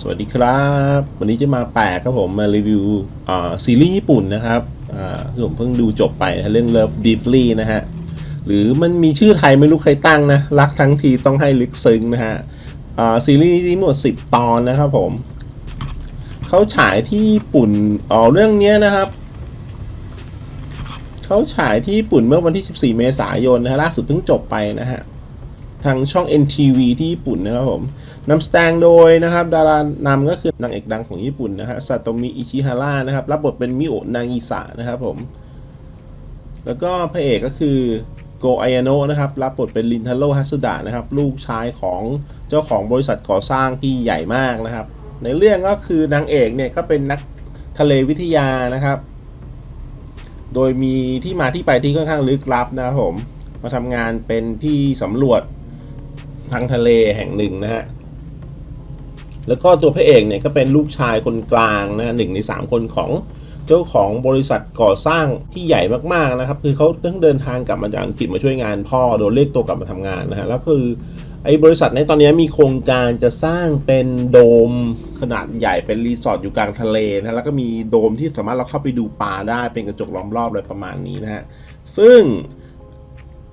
สวัสดีครับ วันนี้จะมาแปลกครับผมมารีวิวซีรีส์ญี่ปุ่นนะครับที่ผมเพิ่งดูจบไปเรื่อง Love Deeply นะฮะ หรือมันมีชื่อไทยไม่รู้ใครตั้งนะ รักทั้งทีต้องให้ลึกซึ้งนะฮะซีรีส์นี้หมด 10 ตอนนะครับผม เขาฉายที่ญี่ปุ่นอ๋อเรื่องนี้นะครับ เขาฉายที่ญี่ปุ่นเมื่อวันที่ 14 เมษายนนะฮะล่าสุดเพิ่งจบไปนะฮะ ทางช่อง NTV ที่ญี่ปุ่นนะครับผมนำแสดงโดยนะครับ ดารานำก็คือนางเอกดังของญี่ปุ่นนะฮะซาโตมิอิชิฮาระนะครับ รับบทเป็นมิโอะนางอิสะนะครับผม แล้วก็พระเอกก็คือโกอายาโนะนะครับ รับบทเป็นรินทาโร่ฮัสุดะนะครับ ลูกชายของเจ้าของบริษัทก่อสร้างที่ใหญ่มากนะครับ ในเรื่องก็คือนางเอกเนี่ยก็เป็นนักทะเลวิทยานะครับ โดยมีที่มาที่ไปที่ค่อนข้างลึกลับนะครับผม มาทำงานเป็นที่สำรวจ ทางทะเลแห่งหนึ่งนะฮะ แล้วก็ตัวพระเอกเนี่ยก็เป็นลูกชายคนกลางนะหนึ่งในสามคนของเจ้าของบริษัทก่อสร้างที่ใหญ่มากๆนะครับ คือเขาต้องเดินทางกลับมาจากอังกฤษมาช่วยงานพ่อโดนเรียกตัวกลับมาทำงานนะฮะแล้วคือไอ้บริษัทในตอนนี้มีโครงการจะสร้างเป็นโดมขนาดใหญ่เป็นรีสอร์ทอยู่กลางทะเลนะแล้วก็มีโดมที่สามารถเราเข้าไปดูปลาได้เป็นกระจกล้อมรอบอะไรประมาณนี้นะฮะซึ่ง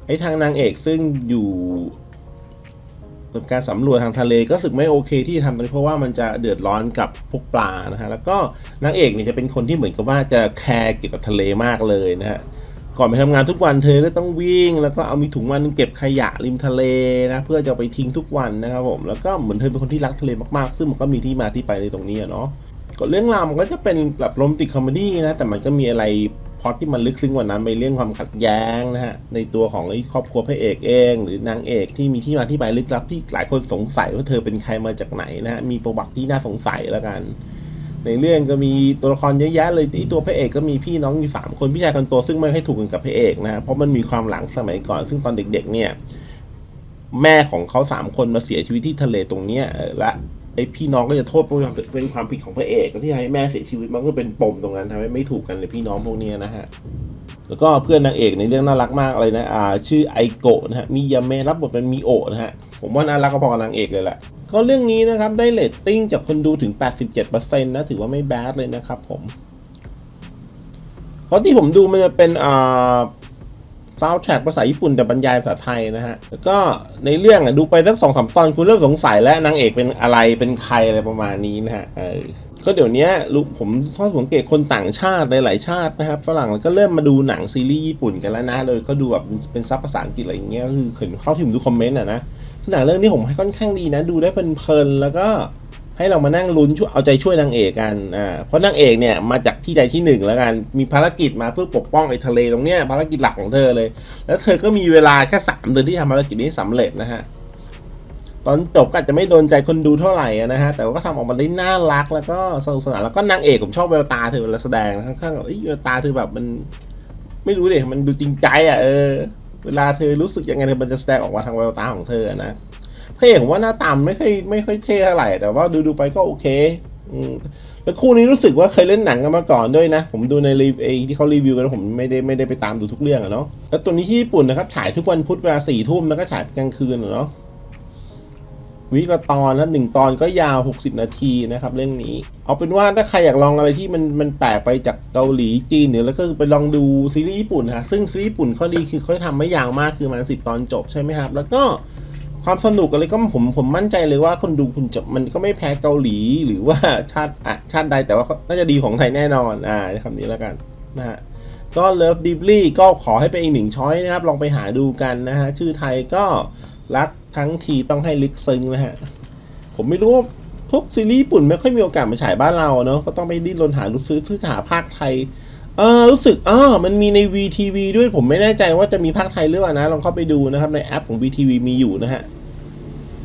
ไอ้ทางนางเอกซึ่งอยู่ กับการสำรวจทางทะเลก็รู้สึกไม่โอเคที่จะทำตรงนี้เพราะว่ามันจะเดือดร้อนกับพวกปลานะฮะแล้วก็นางเอกเนี่ยจะเป็นคนที่เหมือนกับว่าจะแคร์เกี่ยวกับทะเลมากเลยนะฮะก่อนไปทำงานทุกวันเธอก็ต้องวิ่ง แล้วก็เอามีถุงวันเก็บขยะริมทะเลนะเพื่อจะไปทิ้งทุกวันนะครับผมแล้วก็เหมือนเธอเป็นคนที่รักทะเลมากๆ ซึ่งมันก็มีที่มาที่ไปในตรงนี้เนาะก็เรื่องราวมันก็จะเป็นแบบโรแมนติกคอมเมดี้นะแต่มันก็มีอะไร พล็อตที่มันลึกซึ้งกว่านั้นไปเรื่องความขัดแย้งนะฮะในตัวของไอ้ครอบครัวพระเอกเอง หรือนางเอกที่มีที่มาที่ไปลึกลับที่หลายคนสงสัยว่าเธอเป็นใครมาจากไหนนะฮะมีประวัติที่น่าสงสัยแล้วกัน ในเรื่องก็มีตัวละครเยอะแยะเลยที่ตัวพระเอกก็มีพี่น้องอยู่สามคนพี่ชายคนโตซึ่งไม่ค่อยถูกกันกับพระเอกนะฮะเพราะมันมีความหลังสมัยก่อน ซึ่งตอนเด็ก ๆ เนี่ยแม่ของเขาสามคนมาเสียชีวิตที่ทะเลตรงเนี้ยและ ไอพี่น้องก็จะโทษว่าเป็นความผิดของพระเอกที่ให้แม่เสียชีวิตมันก็เป็นปมตรงนั้นทำให้ไม่ถูกกันเลยพี่น้องพวกนี้นะฮะแล้วก็เพื่อนนางเอกในเรื่องน่ารักมากเลยนะอ่าชื่อไอโกะนะฮะมิยาเมะรับบทเป็นมิโอะนะฮะผมว่าน่ารักก็พอกับนางเอกเลยแหละก็เรื่องนี้นะครับได้เรตติ้งจากคนดูถึง 87%นะถือว่าไม่แบดเลยนะครับผมเพราะที่ผมดูมันจะเป็นอ่า ซาวแท็กภาษาญี่ปุ่นแต่บรรยายภาษาไทยนะฮะ แล้วก็ในเรื่องอะดูไปสักสองสามตอนคุณเริ่มสงสัยแล้วนางเอกเป็นอะไรเป็นใครอะไรประมาณนี้นะฮะก็เดี๋ยวนี้ลูกผมข้อสังเกตคนต่างชาติหลายๆชาตินะครับฝรั่งก็เริ่มมาดูหนังซีรีส์ญี่ปุ่นกันแล้วนะเลยก็ดูแบบเป็นซับภาษาอังกฤษอะไรอย่างเงี้ยคือเห็นเข้าถึงดูคอมเมนต์อะนะหนังเรื่องนี้ผมให้ค่อนข้างดีนะ ดูได้เพลินๆแล้วก็ ให้เรามานั่งลุ้นช่วยเอาใจช่วยนางเอกกันอ่าเพราะนางเอกเนี่ยมาจากที่ใดที่หนึ่งแล้วกันมีภารกิจมาเพื่อปกป้องไอ้ทะเลตรงเนี้ยภารกิจหลักของเธอเลย แล้วเธอก็มีเวลาแค่สามเดือนที่ทำภารกิจนี้สำเร็จนะฮะตอนจบก็อาจจะไม่โดนใจคนดูเท่าไหร่นะฮะแต่ว่าก็ทำออกมาได้น่ารักแล้วก็สนุกสนานแล้วก็นางเอกผมชอบแววตาเธอเวลาแสดงนะข้างๆแบบเอ้ยแววตาเธอแบบมัน ไม่รู้เลยมันดูจริงใจอะเออเวลาเธอรู้สึกยังไงเธอมันจะแสดงออกมาทางแววตาของเธอนะ พระเอกผมว่าหน้าตามไม่ค่อยไม่ค่อยเท่เท่าไหร่ แต่ว่าดูดูไปก็โอเค อืมแล้วคู่นี้รู้สึกว่าเคยเล่นหนังกันมาก่อนด้วยนะ ผมดูในรีวิวที่เขารีวิวกันผมไม่ได้ไม่ได้ไปตามดูทุกเรื่องอะเนาะแล้วตัวนี้ที่ญี่ปุ่นนะครับฉายทุกวันพุธเวลาสี่ทุ่มแล้วก็ฉายกลางคืนอะเนาะวิกละตอนนะหนึ่งตอนก็ยาว 60 นาทีนะครับ เรื่องนี้ เอาเป็นว่าถ้าใครอยากลองอะไรที่มันมันแปลกไปจากเกาหลีจีนเนี่ยแล้วก็ไปลองดูซีรีส์ญี่ปุ่นฮะซึ่งซีรีส์ญี่ปุ่นข้อดีคือเขาทำไม่ยาวมากคือมาสิบตอนจบใช่ไหมครับ แล้วก็ ความสนุกอะไรก็ผมผมมั่นใจเลยว่าคนดูคุณจะมันก็ไม่แพ้เกาหลีหรือว่าชาติอะชาติใดแต่ว่าน่าจะดีของไทยแน่นอนอ่าคำนี้แล้วกันนะฮะก็ Love Deeply ก็ขอให้เป็นอีกหนึ่งช้อยนะครับ ลองไปหาดูกันนะฮะ ชื่อไทยก็รักทั้งทีต้องให้ลึกซึ้งนะฮะ ผมไม่รู้ว่าพวกซีรีส์ญี่ปุ่นไม่ค่อยมีโอกาสมาฉายบ้านเราเนาะก็ต้องไปดิ้นรนหาดูซื้อซื้อหาภาคไทย เออรู้สึกเออมันมีใน VTV ด้วยผมไม่แน่ใจว่าจะมีภาคไทยหรือเปล่านะ ลองเข้าไปดูนะครับ ในแอปของ VTV มีอยู่นะฮะ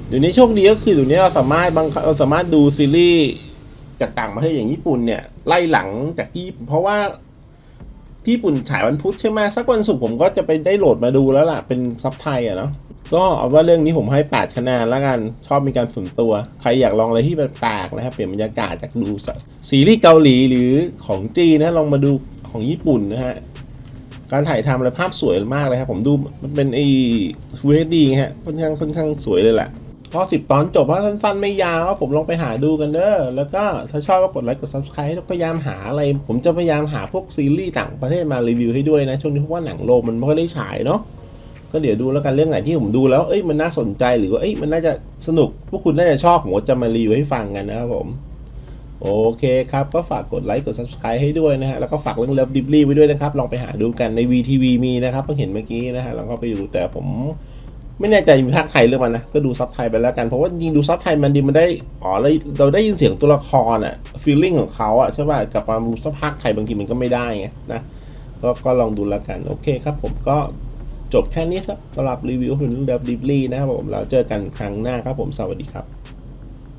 เดี๋ยวนี้โชคดีก็คือเดี๋ยวนี้เราสามารถบางเราสามารถดูซีรีส์จากต่างประเทศอย่างญี่ปุ่นเนี่ย ไล่หลังจากที่เพราะว่าที่ญี่ปุ่นฉายวันพุธใช่ไหมสักวันศุกร์ผมก็จะไปได้โหลดมาดูแล้วล่ะ เป็นซับไทยอะเนาะก็เอาว่าเรื่องนี้ผมให้ 8 คะแนนแล้วกัน ชอบมีการส่วนตัว ใครอยากลองอะไรที่แปลกๆนะครับ เปลี่ยนบรรยากาศจากดูซีรีส์เกาหลีหรือของจีนนะลองมาดู ของญี่ปุ่นนะฮะ การถ่ายทำอะไรภาพสวยมากเลยครับผมดูมันเป็นไอ้เฮดดีฮะค่อนข้างค่อนข้างสวยเลยแหละพอสิบตอนจบเพราะสั้นๆ ไม่ยาวผมลองไปหาดูกันเด้อแล้วก็ถ้าชอบก็กดไลค์กด subscribe พยายามหาอะไร ผมจะพยายามหาพวกซีรีส์ต่างประเทศมารีวิวให้ด้วยนะ ช่วงนี้เพราะว่าหนังโลมันไม่ค่อยได้ฉายเนาะก็เดี๋ยวดูแล้วกันเรื่องไหนที่ผมดูแล้วเอ้ยมันน่าสนใจหรือว่าเอ้ยมันน่าจะสนุกพวกคุณน่าจะชอบผมก็จะมารีวิวให้ฟังกันนะครับผม โอเคครับ ก็ฝากกดไลค์กด subscribe ให้ด้วยนะฮะ แล้วก็ฝากเรื่องเลิฟดิบลี่ไว้ด้วยนะครับ ลองไปหาดูกันใน VTV มีนะครับเพิ่งเห็นเมื่อกี้นะฮะลองเข้าไปดูแต่ผมไม่แน่ใจมีภาคไทยหรือเปล่านะ ก็ดูซับไทยไปแล้วกัน เพราะว่าจริงดูซับไทยมันดีมันได้ อ๋อแล้วเราได้ยินเสียงตัวละครอะฟีลลิ่งของเขาอะใช่ป่ะกับความรู้ซับภาคไทยบางทีมันก็ไม่ได้ไงนะก็ก็ลองดูแล้วกัน โอเคครับ ผมก็จบแค่นี้ครับสำหรับรีวิวของเรื่องเลิฟดิบลี่นะครับผมเราเจอกันครั้งหน้าครับผมสวัสดีครับ